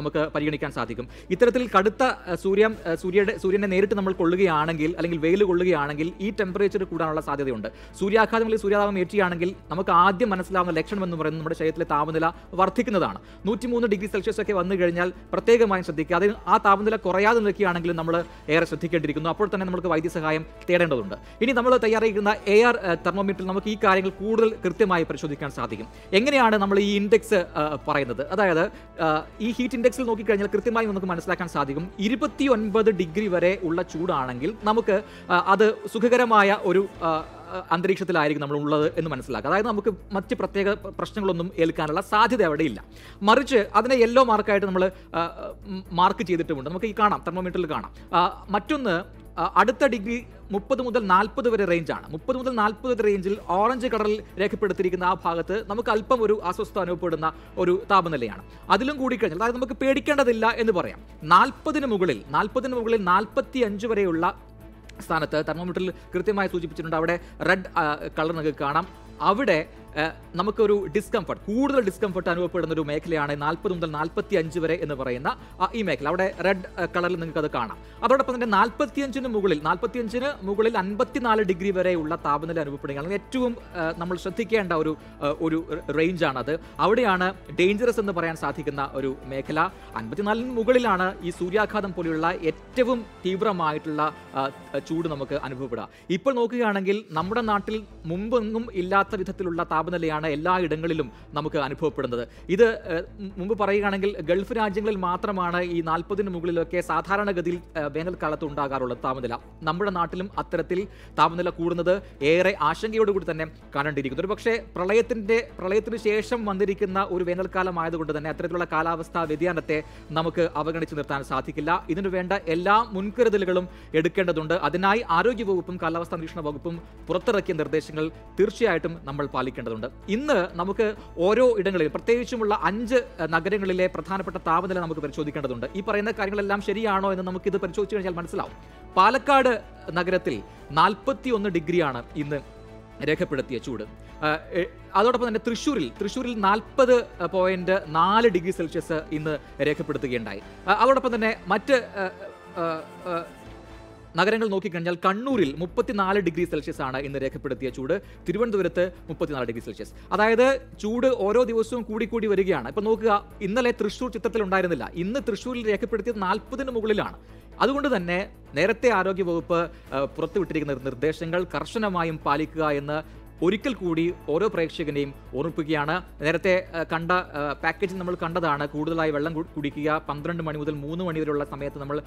നമുക്ക് പരിഗണിക്കാൻ സാധിക്കും. ഇത്തരത്തിൽ കടുത്ത സൂര്യ സൂര്യയുടെ സൂര്യനെ നേരിട്ട് നമ്മൾ കൊള്ളുകയാണെങ്കിൽ അല്ലെങ്കിൽ വെയിൽ കൊള്ളുകയാണെങ്കിൽ ഈ ടെമ്പറേച്ചർ കൂടാനുള്ള സാധ്യതയുണ്ട്. സൂര്യാഘാതം അല്ലെങ്കിൽ സൂര്യാതാപം ഏറ്റുകയാണെങ്കിൽ നമുക്ക് ആദ്യം മനസ്സിലാവുന്ന ലക്ഷണം എന്ന് പറയുന്നത് നമ്മുടെ ശരീരത്തിലെ താപനില വർദ്ധിക്കുന്നതാണ്. നൂറ്റിമൂന്ന് ഡിഗ്രി സെൽഷ്യസ് ഒക്കെ വന്നു കഴിഞ്ഞാൽ പ്രത്യേകമായും ശ്രദ്ധിക്കുക. അതിന് ആ താപനില കുറയാതെ നിൽക്കുകയാണെങ്കിലും നമ്മൾ ഏറെ ശ്രദ്ധിക്കേണ്ടിയിരിക്കുന്നു. അപ്പോൾ തന്നെ നമുക്ക് വൈദ്യസഹായം തേടേണ്ടതുണ്ട്. ഇനി നമ്മൾ തയ്യാറാക്കുന്ന എയർ തെർമോമീറ്ററിൽ നമുക്ക് ഈ കാര്യങ്ങൾ കൂടുതൽ കൃത്യമായി പരിശോധിക്കാൻ സാധിക്കും. എങ്ങനെയാണ് നമ്മൾ ഈ ഇൻഡെക്സ് പറയുന്നത്? അതായത് ഈ ഹീറ്റ് ഇൻഡെക്സിൽ നോക്കിക്കഴിഞ്ഞാൽ കൃത്യമായി നമുക്ക് മനസ്സിലാക്കാൻ സാധിക്കും. ഇരുപത്തി ഒൻപത് ഡിഗ്രി വരെ ഉള്ള ചൂടാണെങ്കിൽ നമുക്ക് അത് സുഖകരമായ ഒരു അന്തരീക്ഷത്തിലായിരിക്കും നമ്മൾ ഉള്ളത് എന്ന് മനസ്സിലാക്കുക അതായത് നമുക്ക് മറ്റ് പ്രത്യേക പ്രശ്നങ്ങളൊന്നും ഏൽക്കാനുള്ള സാധ്യത ഇല്ല. മറിച്ച് അതിനെ യെല്ലോ മാർക്കായിട്ട് നമ്മൾ മാർക്ക് ചെയ്തിട്ടുമുണ്ട്. നമുക്ക് ഈ കാണാം തെർമോമീറ്ററിൽ കാണാം. മറ്റൊന്ന് അടുത്ത ഡിഗ്രി മുപ്പത് മുതൽ നാൽപ്പത് വരെ റേഞ്ചാണ് മുപ്പത് മുതൽ നാൽപ്പത് വരെ റേഞ്ചിൽ ഓറഞ്ച് കളറിൽ രേഖപ്പെടുത്തിയിരിക്കുന്ന ആ ഭാഗത്ത് നമുക്ക് അല്പം ഒരു അസ്വസ്ഥ അനുഭവപ്പെടുന്ന ഒരു താപനിലയാണ്. അതിലും കൂടി കഴിഞ്ഞാൽ അതായത് നമുക്ക് പേടിക്കേണ്ടതില്ല എന്ന് പറയാം. നാൽപ്പതിന് മുകളിൽ നാൽപ്പതിന് മുകളിൽ നാൽപ്പത്തി അഞ്ച് വരെയുള്ള സ്ഥാനത്ത് തെർമോമീറ്ററിൽ കൃത്യമായി സൂചിപ്പിച്ചിട്ടുണ്ട്. അവിടെ റെഡ് കളർ നിങ്ങൾക്ക് കാണാം. അവിടെ നമുക്കൊരു ഡിസ്കംഫർട്ട് കൂടുതൽ ഡിസ്കംഫർട്ട് അനുഭവപ്പെടുന്ന ഒരു മേഖലയാണ് നാൽപ്പത് മുതൽ നാൽപ്പത്തി അഞ്ച് വരെ എന്ന് പറയുന്ന ഈ മേഖല. അവിടെ റെഡ് കളറിൽ നിങ്ങൾക്ക് അത് കാണാം. അതോടൊപ്പം തന്നെ നാൽപ്പത്തിയഞ്ചിന് മുകളിൽ നാൽപ്പത്തിയഞ്ചിന് മുകളിൽ അൻപത്തിനാല് ഡിഗ്രി വരെയുള്ള താപനില അനുഭവപ്പെടുകയാണ്. ഏറ്റവും നമ്മൾ ശ്രദ്ധിക്കേണ്ട ഒരു ഒരു അത് അവിടെയാണ് ഡേഞ്ചറസ് എന്ന് പറയാൻ സാധിക്കുന്ന ഒരു മേഖല. അൻപത്തിനാലിന് മുകളിലാണ് ഈ സൂര്യാഘാതം പോലെയുള്ള ഏറ്റവും തീവ്രമായിട്ടുള്ള ചൂട് നമുക്ക് അനുഭവപ്പെടുക. ഇപ്പോൾ നോക്കുകയാണെങ്കിൽ നമ്മുടെ നാട്ടിൽ മുമ്പെങ്ങും ഇല്ലാത്ത വിധത്തിലുള്ള താപനിലയാണ് എല്ലാ ഇടങ്ങളിലും നമുക്ക് അനുഭവപ്പെടുന്നത്. ഇത് മുമ്പ് പറയുകയാണെങ്കിൽ ഗൾഫ് രാജ്യങ്ങളിൽ മാത്രമാണ് ഈ നാൽപ്പതിന് മുകളിലൊക്കെ സാധാരണഗതിയിൽ വേനൽക്കാലത്ത് ഉണ്ടാകാറുള്ളത് താപനില. നമ്മുടെ നാട്ടിലും അത്തരത്തിൽ താപനില കൂടുന്നത് ഏറെ ആശങ്കയോടുകൂടി തന്നെ കാണേണ്ടിയിരിക്കുന്നു. ഒരു പക്ഷേ പ്രളയത്തിന്റെ പ്രളയത്തിന് ശേഷം വന്നിരിക്കുന്ന ഒരു വേനൽക്കാലം ആയതുകൊണ്ട് തന്നെ അത്തരത്തിലുള്ള കാലാവസ്ഥാ വ്യതിയാനത്തെ നമുക്ക് അവഗണിച്ച് നിർത്താൻ സാധിക്കില്ല. ഇതിനു വേണ്ട എല്ലാ മുൻകരുതലുകളും എടുക്കേണ്ടതുണ്ട്. അതിനായി ആരോഗ്യ വകുപ്പും കാലാവസ്ഥാ നിരീക്ഷണ വകുപ്പും പുറത്തിറക്കിയ നിർദ്ദേശങ്ങൾ തീർച്ചയായിട്ടും നമ്മൾ പാലിക്കേണ്ടതുണ്ട് ഇന്ന് നമുക്ക് ഓരോ ഇടങ്ങളിൽ പ്രത്യേകിച്ചുമുള്ള അഞ്ച് നഗരങ്ങളിലെ പ്രധാനപ്പെട്ട താപനില നമുക്ക് പരിശോധിക്കേണ്ടതുണ്ട്. ഈ പറയുന്ന കാര്യങ്ങളെല്ലാം ശരിയാണോ എന്ന് നമുക്ക് ഇത് പരിശോധിച്ച് കഴിഞ്ഞാൽ മനസ്സിലാവും. പാലക്കാട് നഗരത്തിൽ നാൽപ്പത്തി ഒന്ന് ഡിഗ്രിയാണ് ഇന്ന് രേഖപ്പെടുത്തിയ ചൂട്. അതോടൊപ്പം തന്നെ തൃശ്ശൂരിൽ തൃശ്ശൂരിൽ നാൽപ്പത് പോയിന്റ് നാല് ഡിഗ്രി സെൽഷ്യസ് ഇന്ന് രേഖപ്പെടുത്തുകയുണ്ടായി. അതോടൊപ്പം തന്നെ മറ്റ് നഗരങ്ങൾ നോക്കിക്കഴിഞ്ഞാൽ കണ്ണൂരിൽ മുപ്പത്തിനാല് ഡിഗ്രി സെൽഷ്യസ് ആണ് ഇന്ന് രേഖപ്പെടുത്തിയ ചൂട്. തിരുവനന്തപുരത്ത് മുപ്പത്തിനാല് ഡിഗ്രി സെൽഷ്യസ്. അതായത് ചൂട് ഓരോ ദിവസവും കൂടി കൂടി വരികയാണ്. ഇപ്പൊ നോക്കുക ഇന്നലെ തൃശൂർ ചിത്രത്തിൽ ഉണ്ടായിരുന്നില്ല. ഇന്ന് തൃശൂരിൽ രേഖപ്പെടുത്തിയത് നാൽപ്പതിന് മുകളിലാണ്. അതുകൊണ്ട് തന്നെ നേരത്തെ ആരോഗ്യവകുപ്പ് വകുപ്പ് പുറത്തുവിട്ടിരിക്കുന്ന നിർദ്ദേശങ്ങൾ കർശനമായും പാലിക്കുക എന്ന് ഒരിക്കൽ കൂടി ഓരോ പ്രേക്ഷകനെയും ഓർമ്മിപ്പിക്കുകയാണ്. നേരത്തെ കണ്ട പാക്കേജ് നമ്മൾ കണ്ടതാണ്. കൂടുതലായി വെള്ളം കുടിക്കുക. പന്ത്രണ്ട് മണി മുതൽ മൂന്ന് മണി വരെയുള്ള സമയത്ത് നമ്മൾ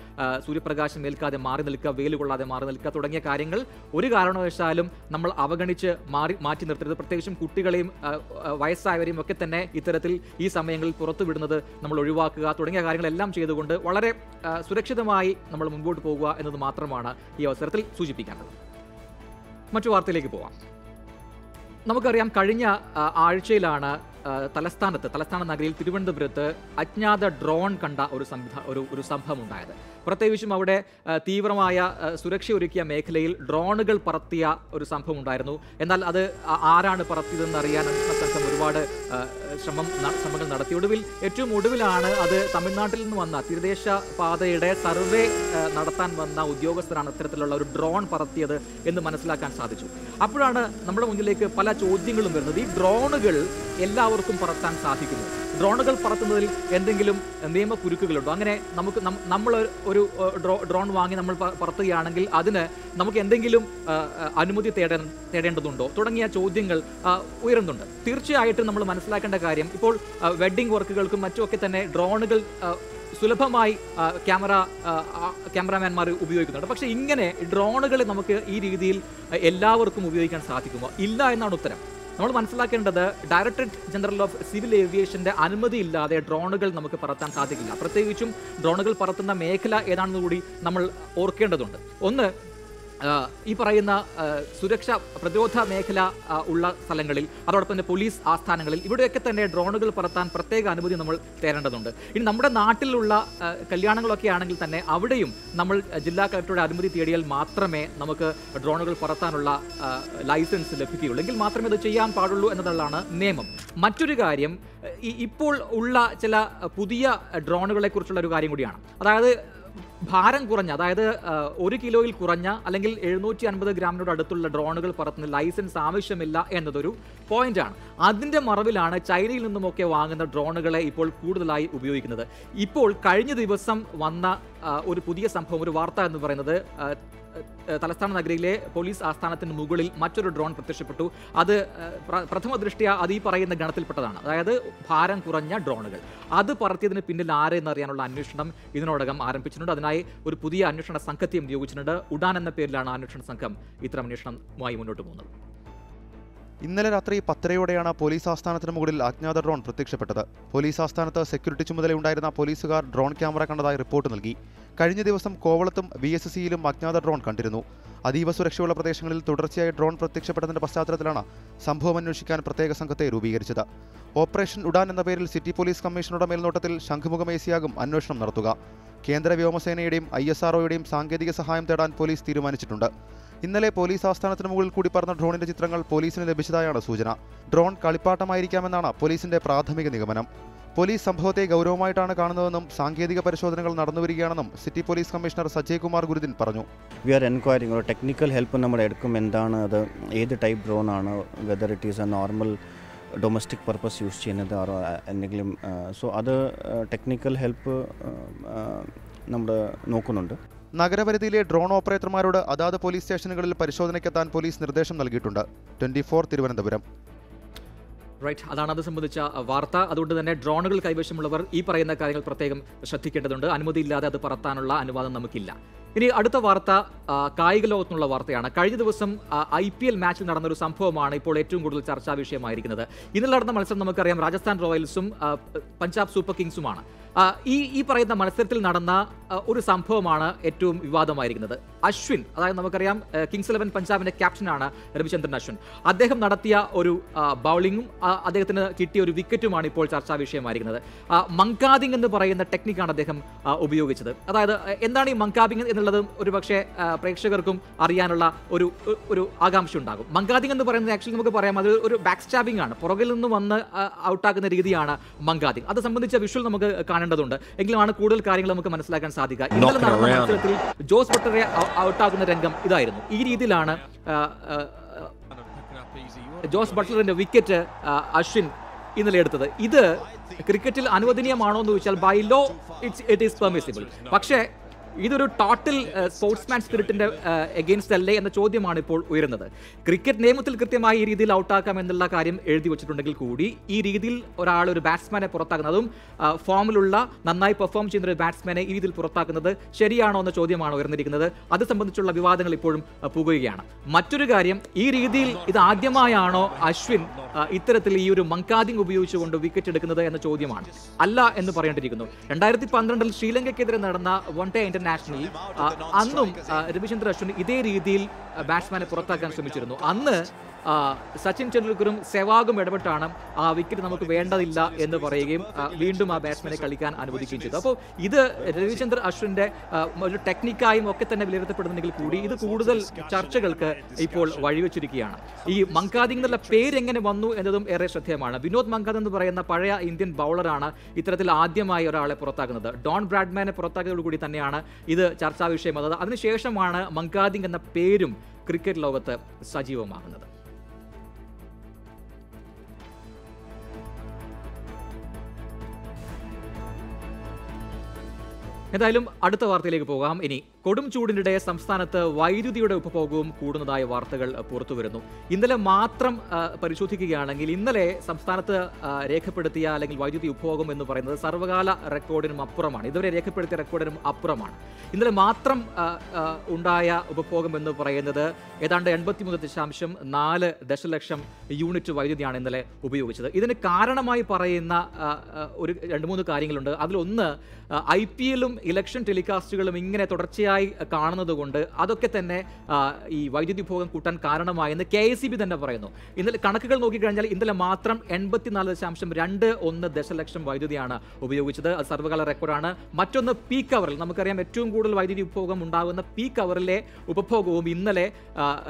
സൂര്യപ്രകാശം ഏൽക്കാതെ മാറി നിൽക്കുക വെയിൽ കൊള്ളാതെ മാറി നിൽക്കുക തുടങ്ങിയ കാര്യങ്ങൾ ഒരു കാരണവശാലും നമ്മൾ അവഗണിച്ച് മാറി മാറ്റി നിർത്തരുത്. പ്രത്യേകിച്ചും കുട്ടികളെയും വയസ്സായവരെയും ഒക്കെ തന്നെ ഇത്തരത്തിൽ ഈ സമയങ്ങളിൽ പുറത്തു വിടുന്നത് നമ്മൾ ഒഴിവാക്കുക തുടങ്ങിയ കാര്യങ്ങളെല്ലാം ചെയ്തുകൊണ്ട് വളരെ സുരക്ഷിതമായി നമ്മൾ മുൻപോട്ട് പോകുക എന്നത് മാത്രമാണ് ഈ അവസരത്തിൽ സൂചിപ്പിക്കേണ്ടത്. മറ്റു വാർത്തയിലേക്ക് പോവാം. നമുക്കറിയാം കഴിഞ്ഞ ആഴ്ചയിലാണ് തലസ്ഥാനത്ത് തലസ്ഥാന നഗരിയിൽ തിരുവനന്തപുരത്ത് അജ്ഞാത ഡ്രോൺ കണ്ട ഒരു സംവിധാ ഒരു ഒരു സംഭവം ഉണ്ടായത് പ്രത്യേകിച്ചും അവിടെ തീവ്രമായ സുരക്ഷ ഒരുക്കിയ മേഖലയിൽ ഡ്രോണുകൾ പറത്തിയ ഒരു സംഭവം ഉണ്ടായിരുന്നു എന്നാൽ അത് ആരാണ് പറത്തിയതെന്ന് അറിയാൻ ഒരുപാട് ശ്രമം ശ്രമങ്ങൾ നടത്തി. ഒടുവിൽ ഏറ്റവും ഒടുവിലാണ് അത് തമിഴ്നാട്ടിൽ നിന്ന് വന്ന തീരദേശ പാതയുടെ സർവേ നടത്താൻ വന്ന ഉദ്യോഗസ്ഥരാണ് ഇത്തരത്തിലുള്ള ഒരു ഡ്രോൺ പറത്തിയത് എന്ന് മനസ്സിലാക്കാൻ സാധിച്ചു. അപ്പോഴാണ് നമ്മുടെ മുന്നിലേക്ക് പല ചോദ്യങ്ങളും വരുന്നത്. ഈ ഡ്രോണുകൾ എല്ലാവർക്കും പറത്താൻ സാധിക്കുന്നു ഡ്രോണുകൾ പറത്തുന്നതിൽ എന്തെങ്കിലും നിയമക്കുരുക്കുകളുണ്ടോ അങ്ങനെ നമുക്ക് നമ്മൾ ഒരു ഡ്രോ ഡ്രോൺ വാങ്ങി നമ്മൾ പറത്തുകയാണെങ്കിൽ അതിന് നമുക്ക് എന്തെങ്കിലും അനുമതി തേട തേടേണ്ടതുണ്ടോ? തുടങ്ങിയ ചോദ്യങ്ങൾ ഉയരുന്നുണ്ട്. തീർച്ചയായിട്ടും നമ്മൾ മനസ്സിലാക്കേണ്ട കാര്യം ഇപ്പോൾ വെഡ്ഡിംഗ് വർക്കുകൾക്കും മറ്റുമൊക്കെ തന്നെ ഡ്രോണുകൾ സുലഭമായി ക്യാമറ ക്യാമറാമാൻമാർ ഉപയോഗിക്കുന്നുണ്ട്. പക്ഷേ ഇങ്ങനെ ഡ്രോണുകൾ നമുക്ക് ഈ രീതിയിൽ എല്ലാവർക്കും ഉപയോഗിക്കാൻ സാധിക്കുമോ? ഇല്ല എന്നാണ് ഉത്തരം. നമ്മൾ മനസ്സിലാക്കേണ്ടത് ഡയറക്ടറേറ്റ് ജനറൽ ഓഫ് സിവിൽ ഏവിയേഷന്റെ അനുമതി ഇല്ലാതെ ഡ്രോണുകൾ നമുക്ക് പറത്താൻ സാധിക്കില്ല. പ്രത്യേകിച്ചും ഡ്രോണുകൾ പറത്തുന്ന മേഖല ഏതാണെന്ന് കൂടി നമ്മൾ ഓർക്കേണ്ടതുണ്ട്. ഒന്ന് ഈ പറയുന്ന സുരക്ഷ പ്രതിരോധ മേഖല ഉള്ള സ്ഥലങ്ങളിൽ അതോടൊപ്പം തന്നെ പോലീസ് ആസ്ഥാനങ്ങളിൽ ഇവിടെയൊക്കെ തന്നെ ഡ്രോണുകൾ പറത്താൻ പ്രത്യേക അനുമതി നമ്മൾ തേരേണ്ടതുണ്ട് ഇനി നമ്മുടെ നാട്ടിലുള്ള കല്യാണങ്ങളൊക്കെ ആണെങ്കിൽ തന്നെ അവിടെയും നമ്മൾ ജില്ലാ കളക്ടറുടെ അനുമതി തേടിയാൽ മാത്രമേ നമുക്ക് ഡ്രോണുകൾ പറത്താനുള്ള ലൈസൻസ് ലഭിക്കുകയുള്ളൂ. എങ്കിൽ മാത്രമേ അത് ചെയ്യാൻ പാടുള്ളൂ എന്നതാണ് നിയമം. മറ്റൊരു കാര്യം ഇപ്പോൾ ഉള്ള ചില പുതിയ ഡ്രോണുകളെ കുറിച്ചുള്ള ഒരു കാര്യം കൂടിയാണ്. അതായത് ഭാരം കുറഞ്ഞ അതായത് ഒരു കിലോയിൽ കുറഞ്ഞ അല്ലെങ്കിൽ എഴുന്നൂറ്റി അൻപത് ഗ്രാമിനോട് അടുത്തുള്ള ഡ്രോണുകൾ പറത്തുന്ന ലൈസൻസ് ആവശ്യമില്ല എന്നതൊരു പോയിന്റാണ് അതിന്റെ മറവിലാണ് ചൈനയിൽ നിന്നുമൊക്കെ വാങ്ങുന്ന ഡ്രോണുകളെ ഇപ്പോൾ കൂടുതലായി ഉപയോഗിക്കുന്നത്. ഇപ്പോൾ കഴിഞ്ഞ ദിവസം വന്ന ഒരു പുതിയ സംഭവം ഒരു വാർത്ത എന്ന് പറയുന്നത് തലസ്ഥാന നഗരിയിലെ പോലീസ് ആസ്ഥാനത്തിന് മുകളിൽ മറ്റൊരു ഡ്രോൺ പ്രത്യക്ഷപ്പെട്ടു. അത് പ്രഥമ ദൃഷ്ടിയ അത് ഈ പറയുന്ന ഗണത്തിൽപ്പെട്ടതാണ്. അതായത് ഭാരം കുറഞ്ഞ ഡ്രോണുകൾ. അത് പറത്തിയതിന് പിന്നിൽ ആരെന്ന് അറിയാനുള്ള അന്വേഷണം ഇതിനോടകം ആരംഭിച്ചിട്ടുണ്ട്. അതിനായി ഒരു പുതിയ അന്വേഷണ സംഘത്തെയും നിയോഗിച്ചിട്ടുണ്ട്. ഉഡാൻ എന്ന പേരിലാണ് അന്വേഷണ സംഘം ഇത്തരം അന്വേഷണവുമായി മുന്നോട്ട് പോകുന്നത്. ഇന്നലെ രാത്രി പത്തരയോടെയാണ് പോലീസ് ആസ്ഥാനത്തിന് മുകളിൽ അജ്ഞാത ഡ്രോൺ പ്രത്യക്ഷപ്പെട്ടത്. പോലീസ് ആസ്ഥാനത്ത് സെക്യൂരിറ്റി ചുമതലയുണ്ടായിരുന്ന പോലീസുകാർ ഡ്രോൺ ക്യാമറ കണ്ടതായി റിപ്പോർട്ട് നൽകി. കഴിഞ്ഞ ദിവസം കോവളത്തും വി എസ് സിയിലും അജ്ഞാത ഡ്രോൺ കണ്ടിരുന്നു. അതീവ സുരക്ഷയുള്ള പ്രദേശങ്ങളിൽ തുടർച്ചയായി ഡ്രോൺ പ്രത്യക്ഷപ്പെട്ടതിന്റെ പശ്ചാത്തലത്തിലാണ് സംഭവം അന്വേഷിക്കാൻ പ്രത്യേക സംഘത്തെ രൂപീകരിച്ചത്. ഓപ്പറേഷൻ ഉഡാൻ എന്ന പേരിൽ സിറ്റി പോലീസ് കമ്മീഷണറുടെ മേൽനോട്ടത്തിൽ ശംഖുമുഖം ഏസിയാകും അന്വേഷണം നടത്തുക. കേന്ദ്ര വ്യോമസേനയുടെയും ഐ എസ് ആർഒയുടെയും സാങ്കേതിക സഹായം തേടാൻ പോലീസ് തീരുമാനിച്ചിട്ടുണ്ട്. ഇന്നലെ പോലീസ് ആസ്ഥാനത്തിന് മുകളിൽ കൂടി പറന്ന ഡ്രോണിന്റെ ചിത്രങ്ങൾ പോലീസിന് ലഭിച്ചതായാണ് സൂചന. ഡ്രോൺ കളിപ്പാട്ടമായിരിക്കാമെന്നാണ് പോലീസിന്റെ പ്രാഥമിക നിഗമനം. പോലീസ് സംഭവത്തെ ഗൗരവമായിട്ടാണ് കാണുന്നതെന്നും സാങ്കേതിക പരിശോധനകൾ നടന്നുവരികയാണെന്നും city police commissioner Sajay Kumar Gurudin പറഞ്ഞു. വി ആർ എൻക്വയറിംഗ് ഒരു ടെക്നിക്കൽ ഹെൽപ്പ് നമ്മൾ എടുക്കും. എന്താണ് അത്? ഏത് ടൈപ്പ് ഡ്രോൺ ആണ്? Whether it is a normal domestic purpose use ചെയ്യുന്നത് ആറോ എന്തെങ്കിലും സോ അത് ടെക്നിക്കൽ ഹെൽപ്പ് നമ്മൾ നോക്കുന്നുണ്ട്. നഗരപരിധിയിലെ ഡ്രോൺ ഓപ്പറേറ്റർമാരോട് അതാത് പോലീസ് സ്റ്റേഷനുകളിൽ പരിശോധനയ്ക്കെത്താൻ പോലീസ് നിർദ്ദേശം നൽകിയിട്ടുണ്ട്. ട്വന്റി തിരുവനന്തപുരം. റൈറ്റ് അതാണ് അത് സംബന്ധിച്ച വാർത്ത. അതുകൊണ്ട് തന്നെ ഡ്രോണുകൾ കൈവശമുള്ളവർ ഈ പറയുന്ന കാര്യങ്ങൾ പ്രത്യേകം ശ്രദ്ധിക്കേണ്ടതുണ്ട്. അനുമതിയില്ലാതെ അത് പറത്താനുള്ള അനുവാദം നമുക്കില്ല. ഇനി അടുത്ത വാർത്ത കായിക ലോകത്തുള്ള വാർത്തയാണ്. കഴിഞ്ഞ ദിവസം ഐ പി എൽ മാച്ചിൽ നടന്ന ഒരു സംഭവമാണ് ഇപ്പോൾ ഏറ്റവും കൂടുതൽ ചർച്ചാ വിഷയമായിരിക്കുന്നത്. ഇന്നലെ നടന്ന മത്സരം നമുക്കറിയാം രാജസ്ഥാൻ റോയൽസും പഞ്ചാബ് സൂപ്പർ കിങ്സുമാണ്. ഈ ഈ പറയുന്ന മത്സരത്തിൽ നടന്ന ഒരു സംഭവമാണ് ഏറ്റവും വിവാദമായിരിക്കുന്നത്. അശ്വിൻ അതായത് നമുക്കറിയാം കിങ്സ് ഇലവൻ പഞ്ചാബിന്റെ ക്യാപ്റ്റനാണ് രവിചന്ദ്രൻ അശ്വിൻ. അദ്ദേഹം നടത്തിയ ഒരു ബൗളിങ്ങും അദ്ദേഹത്തിന് കിട്ടിയ ഒരു വിക്കറ്റുമാണ് ഇപ്പോൾ ചർച്ചാ വിഷയമായിരിക്കുന്നത് മങ്കാദിങ് എന്ന് പറയുന്ന ടെക്നിക്കാണ് അദ്ദേഹം ഉപയോഗിച്ചത്. അതായത് എന്താണ് ഈ മങ്കാദിങ് എന്നുള്ളത്? ഒരു പക്ഷേ പ്രേക്ഷകർക്കും അറിയാനുള്ള ഒരു ഒരു- ആകാംക്ഷ ഉണ്ടാകും. മങ്കാദിങ് എന്ന് പറയുന്നത് ആക്ച്വലി നമുക്ക് പറയാം അത് ഒരു ബാക്ക് സ്റ്റാബിംഗ് ആണ്. പുറകിൽ നിന്ന് വന്ന് ഔട്ടാക്കുന്ന രീതിയാണ് മങ്കാദിങ് അത് സംബന്ധിച്ച വിഷ്വൽ നമുക്ക് കാണേണ്ടതുണ്ട്. എങ്കിലുമാണ് കൂടുതൽ കാര്യങ്ങൾ നമുക്ക് മനസ്സിലാക്കാൻ സാധിക്കുക. ഇന്നലെ നടന്ന മത്സരത്തിൽ ജോസ് ബട്ടറെ ഔട്ടാക്കുന്ന രംഗം ഇതായിരുന്നു. ഈ രീതിയിലാണ് ജോസ് ബട്ട്ലറിന്റെ വിക്കറ്റ് അശ്വിൻ ഇന്നലെ എടുത്തത്. ഇത് ക്രിക്കറ്റിൽ അനുവദനീയമാണോ എന്ന് ചോദിച്ചാൽ by law it's it is permissible പക്ഷേ ഇതൊരു ടോട്ടൽ സ്പോർട്സ്മാൻ സ്പിരിറ്റിന്റെ എഗെയിൻസ്റ്റ് അല്ലേ എന്ന ചോദ്യമാണ് ഇപ്പോൾ ഉയരുന്നത്. ക്രിക്കറ്റ് നിയമത്തിൽ കൃത്യമായി ഈ രീതിയിൽ ഔട്ടാക്കാം എന്നുള്ള കാര്യം എഴുതി വെച്ചിട്ടുണ്ടെങ്കിൽ കൂടി ഈ രീതിയിൽ ഒരാൾ ഒരു ബാറ്റ്സ്മാനെ പുറത്താക്കുന്നതും ഫോമിലുള്ള നന്നായി പെർഫോം ചെയ്യുന്ന ഒരു ബാറ്റ്സ്മാനെ ഈ രീതിയിൽ പുറത്താക്കുന്നത് ശരിയാണോ എന്ന ചോദ്യമാണ് ഉയർന്നിരിക്കുന്നത്. അത് സംബന്ധിച്ചുള്ള വിവാദങ്ങൾ ഇപ്പോഴും പുകയുകയാണ്. മറ്റൊരു കാര്യം ഈ രീതിയിൽ ഇത് ആദ്യമായാണോ അശ്വിൻ ഇത്തരത്തിൽ ഈ ഒരു മങ്കാദിങ് ഉപയോഗിച്ചുകൊണ്ട് വിക്കറ്റ് എടുക്കുന്നത് എന്ന ചോദ്യമാണ്. അല്ല എന്ന് പറയേണ്ടിയിരിക്കുന്നു. രണ്ടായിരത്തി പന്ത്രണ്ടിൽ ശ്രീലങ്കയ്ക്കെതിരെ നടന്ന വൺ ഡേ ഇന്റർനാഷണലിൽ അന്നും രവിചന്ദ്ര അശ്വിൻ ഇതേ രീതിയിൽ ബാറ്റ്സ്മാനെ പുറത്താക്കാൻ ശ്രമിച്ചിരുന്നു. അന്ന് സച്ചിൻ ടെണ്ടുൽക്കറും സെവാഗും ഇടപെട്ടാണ് ആ വിക്കറ്റ് നമുക്ക് വേണ്ടതില്ല എന്ന് പറയുകയും വീണ്ടും ആ ബാറ്റ്സ്മാനെ കളിക്കാൻ അനുവദിക്കുകയും ചെയ്തു. അപ്പോൾ ഇത് രവിചന്ദ്ര അശ്വിന്റെ ഒരു ടെക്നിക്കായും ഒക്കെ തന്നെ വിലയിരുത്തപ്പെടുന്നുണ്ടെങ്കിൽ കൂടി ഇത് കൂടുതൽ ചർച്ചകൾക്ക് ഇപ്പോൾ വഴിവെച്ചിരിക്കുകയാണ്. ഈ മങ്കാദിംഗ് എന്നുള്ള പേര് എങ്ങനെ വന്നു എന്നതും ഏറെ ശ്രദ്ധേയമാണ്. വിനോദ് മങ്കാദ് എന്ന് പറയുന്ന പഴയ ഇന്ത്യൻ ബൗളറാണ് ഇത്തരത്തിൽ ആദ്യമായി ഒരാളെ പുറത്താക്കുന്നത്. ഡോൺ ബ്രാഡ്മാനെ പുറത്താക്കിയതോടുകൂടി തന്നെയാണ് ഇത് ചർച്ചാ വിഷയമാകുന്നത് അതിനുശേഷമാണ് മങ്കാദിംഗ് എന്ന പേരും ക്രിക്കറ്റ് ലോകത്ത് സജീവമാകുന്നത്. എന്തായാലും അടുത്ത വാർത്തയിലേക്ക് പോകാം. ഇനി കൊടും ചൂടിനിടെ സംസ്ഥാനത്ത് വൈദ്യുതിയുടെ ഉപഭോഗവും കൂടുന്നതായ വാർത്തകൾ പുറത്തു പുറത്തുവരുന്നു. ഇന്നലെ മാത്രം പരിശോധിക്കുകയാണെങ്കിൽ ഇന്നലെ സംസ്ഥാനത്ത് രേഖപ്പെടുത്തിയ അല്ലെങ്കിൽ വൈദ്യുതി ഉപഭോഗം എന്ന് പറയുന്നത് സർവകാല റെക്കോർഡിനും അപ്പുറമാണ്. ഇതുവരെ രേഖപ്പെടുത്തിയ റെക്കോർഡിനും അപ്പുറമാണ്. ഇന്നലെ മാത്രം ഉണ്ടായ ഉപഭോഗം എന്ന് പറയുന്നത് ഏതാണ്ട് എൺപത്തിമൂന്ന് ദശാംശം നാല് ദശലക്ഷം യൂണിറ്റ് വൈദ്യുതിയാണ് ഇന്നലെ ഉപയോഗിച്ചത്. ഇതിന് കാരണമായി പറയുന്ന ഒരു രണ്ട് മൂന്ന് കാര്യങ്ങളുണ്ട്. അതിലൊന്ന് ഐ പി എല്ലും ഇലക്ഷൻ ടെലികാസ്റ്റുകളും ഇങ്ങനെ തുടർച്ചയായി കാണുന്നത് കൊണ്ട് അതൊക്കെ തന്നെ ഈ വൈദ്യുതി ഭോഗം കൂട്ടാൻ കാരണമായെന്ന് കെ എസ് തന്നെ പറയുന്നു. ഇന്നലെ കണക്കുകൾ നോക്കിക്കഴിഞ്ഞാൽ ഇന്നലെ മാത്രം എൺപത്തിനാല് ദശാംശം രണ്ട് ഒന്ന് ദശലക്ഷം വൈദ്യുതിയാണ് ഉപയോഗിച്ചത്. അത് സർവകാല റെക്കോർഡാണ്. മറ്റൊന്ന് പീക്ക് അവറിൽ നമുക്കറിയാം ഏറ്റവും കൂടുതൽ വൈദ്യുതി ഉപഭോഗം ഉണ്ടാകുന്ന പീക്ക് അവറിലെ ഉപഭോഗവും ഇന്നലെ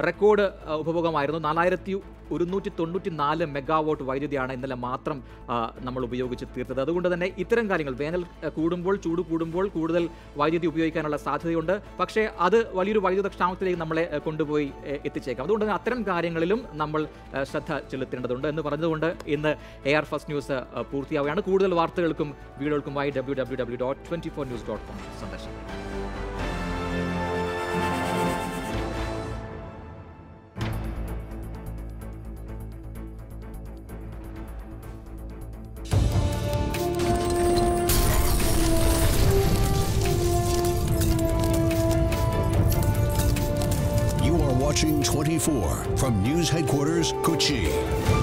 റെക്കോർഡ് ഉപഭോഗമായിരുന്നു. നാലായിരത്തി ഒരുന്നൂറ്റി തൊണ്ണൂറ്റി നാല് മെഗാവോട്ട് വൈദ്യുതിയാണ് ഇന്നലെ മാത്രം നമ്മൾ ഉപയോഗിച്ച് തീർത്തത്. അതുകൊണ്ട് തന്നെ ഇത്തരം കാര്യങ്ങൾ വേനൽ കൂടുമ്പോൾ ചൂട് കൂടുമ്പോൾ കൂടുതൽ വൈദ്യുതി ഉപയോഗിക്കാനുള്ള സാധ്യതയുണ്ട്. പക്ഷേ അത് വലിയൊരു വൈദ്യുത ക്ഷാമത്തിലേക്ക് നമ്മളെ കൊണ്ടുപോയി എത്തിച്ചേക്കാം. അതുകൊണ്ട് തന്നെ അത്തരം കാര്യങ്ങളിലും നമ്മൾ ശ്രദ്ധ ചെലുത്തേണ്ടതുണ്ട്. എന്ന് പറഞ്ഞതുകൊണ്ട് ഇന്ന് എ ആർ ഫസ്റ്റ് ന്യൂസ് പൂർത്തിയാവുകയാണ്. കൂടുതൽ വാർത്തകൾക്കും വീഡിയോകൾക്കുമായി W W W dot twenty four news dot com സന്ദർശിക്കും. News Headquarters, Kochi.